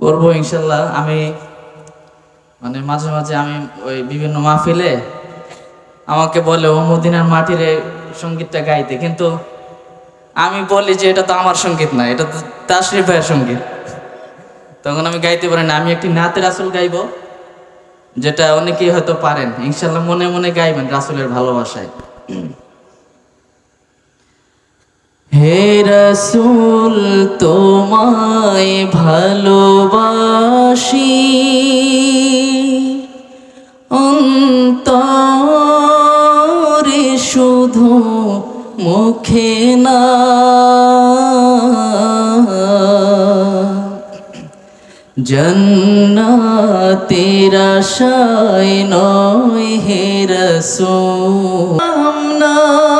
করব ইনশাল্লাহ। আমি মানে মাঝে মাঝে আমি ওই বিভিন্ন মাহফিলে আমাকে বলে, ও মদিনার মাটিরে সঙ্গীতটা গাইতে। কিন্তু আমি বলি যে, এটা তো আমার সংগীত না, এটা তো তাশরিফ ভাইয়ের সংগীত। তখন আমি গাইতে পারি না। আমি একটি নাতের আসল গাইবো, যেটা অনেকেই হয়তো পারেন। ইনশাল্লাহ মনে মনে গাইবেন রাসুলের ভালোবাসায়। হে রসুল তোমায় ভালোবাসি। অন্তরে শুধু মুখে না। জন্নাতের আশায় নয় হে রসুল না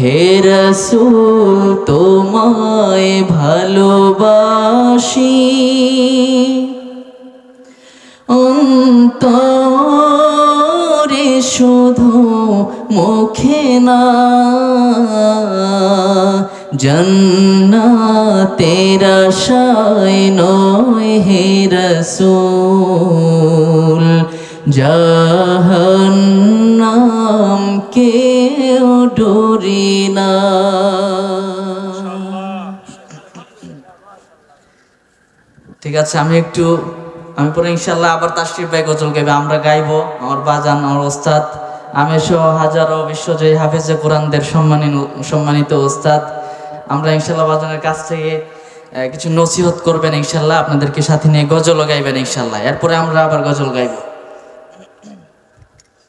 হে রসুল তোমায় ভালোবাসি। অন্তরে শুধু মুখে না জন্নাতের আশায় নয় হে রসুল কেউ ডরি না। ঠিক আছে, আমি একটু, আমি পরে ইনশাল্লাহ আবার তাশরিফ ভাই গজল গাইবে, আমরা গাইবো, আমার বাজান, আমার ওস্তাদ। আমি সহ হাজারো বিশ্বজয়ী হাফেজে কোরআনদের সম্মানিত সম্মানিত ওস্তাদ। আমরা ইনশাল্লাহ বাজানের কাছ থেকে কিছু নসিহত করবেন ইনশাল্লাহ আপনাদেরকে সাথে নিয়ে গজলও গাইবেন ইনশাল্লাহ এরপরে আমরা আবার গজল গাইবো।